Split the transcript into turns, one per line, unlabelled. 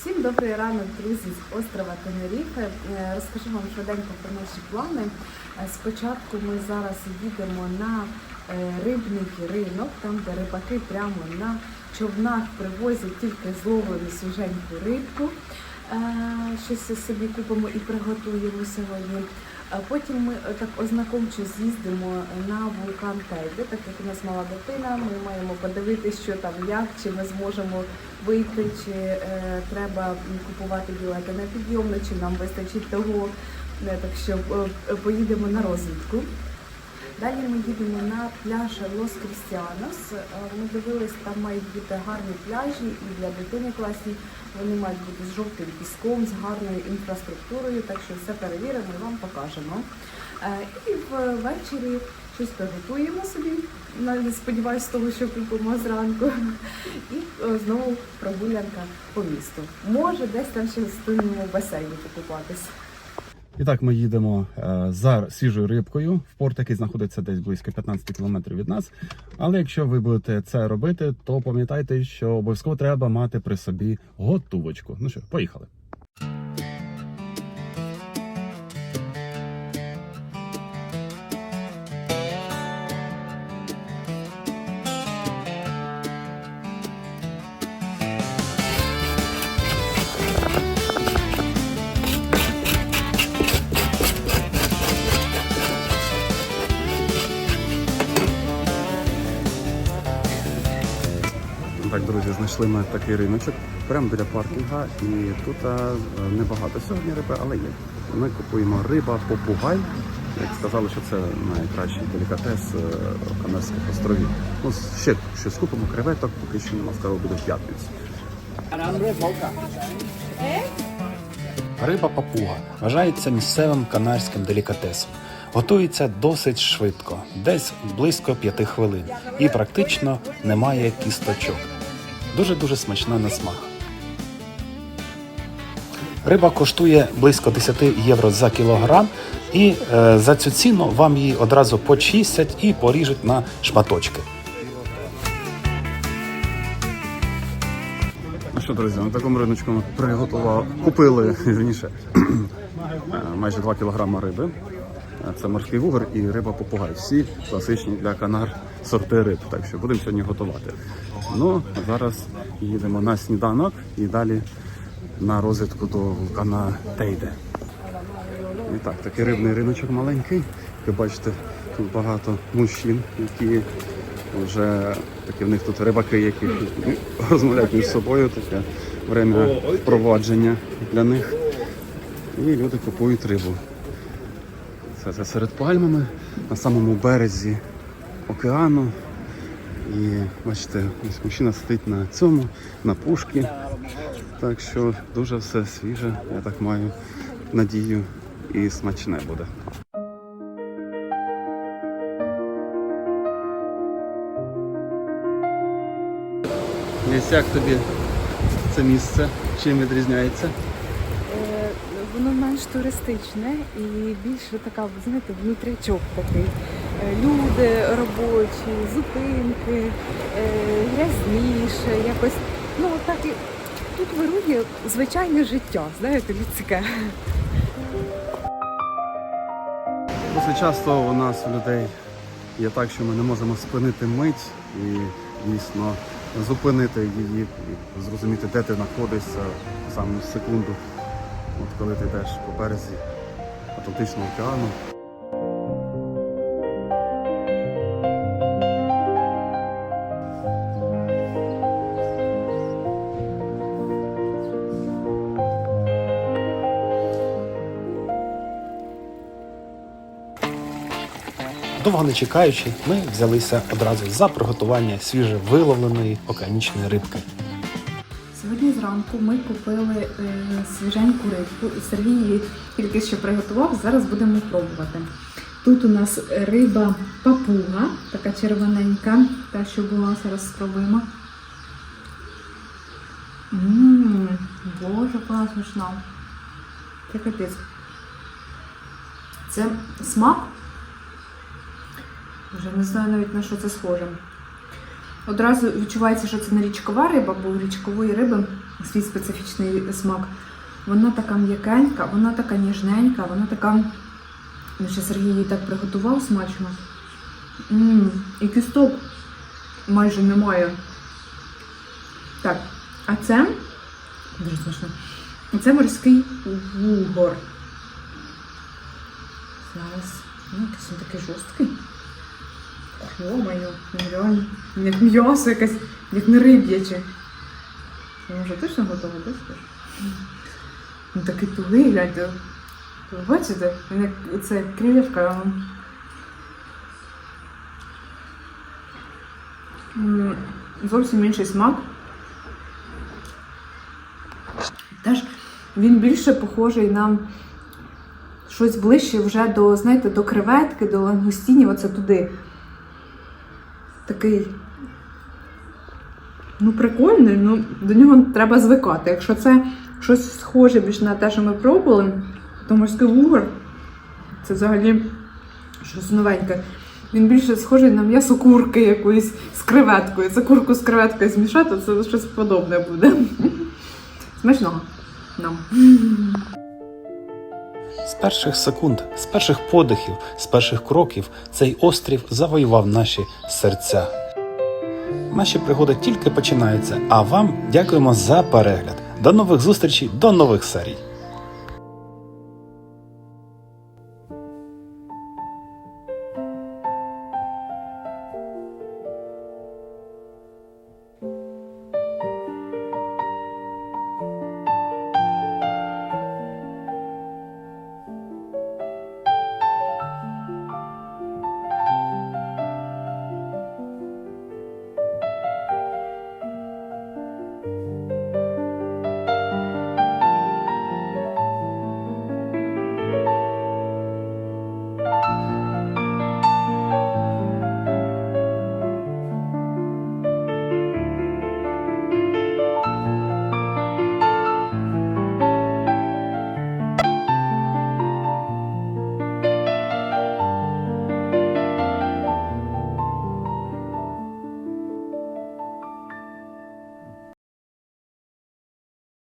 Всім добрий ранок, друзі, з острова Тенеріфе. Е, Розкажу вам швиденько про наші плани. Е, Спочатку ми зараз їдемо на е, рибний ринок, там де рибаки прямо на човнах привозять тільки зловлену свіженьку рибку. Е, Щось собі купимо і приготуємо сьогодні. А потім ми е, так ознакомчо з'їздимо на вулкан Тейде, так як у нас мала дитина. Ми маємо подивитися, що там як, чи ми зможемо вийти, чи е, треба купувати білети на підйомно, чи нам вистачить того. Е, Так що е, поїдемо на розвідку. Далі ми їдемо на пляж Лос Крістіанос. Е, Ми дивились, там мають бути гарні пляжі і для дитини класні. Вони мають бути з жовтим піском, з гарною інфраструктурою, так що все перевіримо і вам покажемо. Е, І ввечері щось приготуємо собі. навіть Сподіваюсь, з того, що купимо зранку. І е, знову прогулянка по місту. Може, десь там ще встигнемо в басейні покупатися.
І так, ми їдемо е, за свіжою рибкою в порт, який знаходиться десь близько 15 кілометрів від нас. Але якщо ви будете це робити, то пам'ятайте, що обов'язково треба мати при собі готувочку. Ну що, поїхали. Так, друзі, знайшли ми такий риночок прямо біля паркінга. І тут е, небагато сьогодні риби, але є. Ми купуємо риба, попугай. Як сказали, що це найкращий делікатес е, Канарських островів. Ну, ще щось купимо, креветок, поки що нема сказали, буде в п'ятницю.
Риба папуга вважається місцевим канарським делікатесом. Готується досить швидко, десь близько 5 хвилин, і практично немає кісточок. Дуже дуже смачна на смак. Риба коштує близько 10 євро за кілограм, і е, за цю ціну вам її одразу почистять і поріжуть на шматочки.
Ну що, друзі, на такому риночку ми приготували, купили вірніше, е, майже 2 кілограми риби. Це морський вугор і риба попугай. Всі класичні для канар сорти риб. Так що будемо сьогодні готувати. Ну, а зараз їдемо на сніданок і далі на розвідку до вулкана Тейде. І так, такий рибний риночок маленький. Ви бачите, тут багато мужчин, які вже такі в них тут рибаки, які розмовляють між собою, таке время впровадження для них. І люди купують рибу. Це, це серед пальмами на самому березі океану. І бачите, ось мужчина сидить на цьому, на пушки. Так що дуже все свіже, я так маю надію, і смачне буде. Як тобі це місце? Чим відрізняється?
Воно менш туристичне і більше така, знаєте, внутрячок такий. Е, Люди робочі, зупинки, е, грязніше, якось. Ну, так і тут вирує звичайне життя, знаєте, людське.
Досить часто у нас у людей є так, що ми не можемо спинити мить і дійсно зупинити її зрозуміти, де ти знаходишся саме секунду, от коли ти йдеш по березі Атлантичного океану.
Довго не чекаючи, ми взялися одразу за приготування свіжевиловленої океанічної рибки.
Сьогодні зранку ми купили е, свіженьку рибку, і Сергій її тільки що приготував. Зараз будемо пробувати. Тут у нас риба папуга, така червоненька, та що була, зараз спробуємо. Ммм, боже, яка смачна. Це капець. Це смак. Вже не знаю навіть на що це схоже. Одразу відчувається, що це не річкова риба, бо у річкової риби свій специфічний смак. Вона така м'якенька, вона така ніжненька, вона така. Ну, ще Сергій її так приготував смачно. Мм, і кісток майже немає. Так, а це дуже смачно. Це морський вугор. Зараз. Ну, якийсь він такий жорсткий. Йо-моє. Як м'ясо якесь, як не риб'яче. Він вже точно готовий, так скажеш? Він такий тугий, гляньте. Ви бачите? Він як це. М, Зовсім інший смак. Теж він більше похожий на щось ближче вже до, знаєте, до креветки, до лангустінів, оце туди. Такий. Ну, прикольний, ну до нього треба звикати. Якщо це щось схоже більш на те, що ми пробували, то морський вугор це взагалі щось новеньке. Він більше схожий на м'ясо курки якоїсь з креветкою. Це курку з креветкою змішати, це щось подобне буде. Смачного нам.
Перших секунд, з перших подихів, з перших кроків цей острів завоював наші серця. Наші пригоди тільки починаються, а вам дякуємо за перегляд. До нових зустрічей, до нових серій.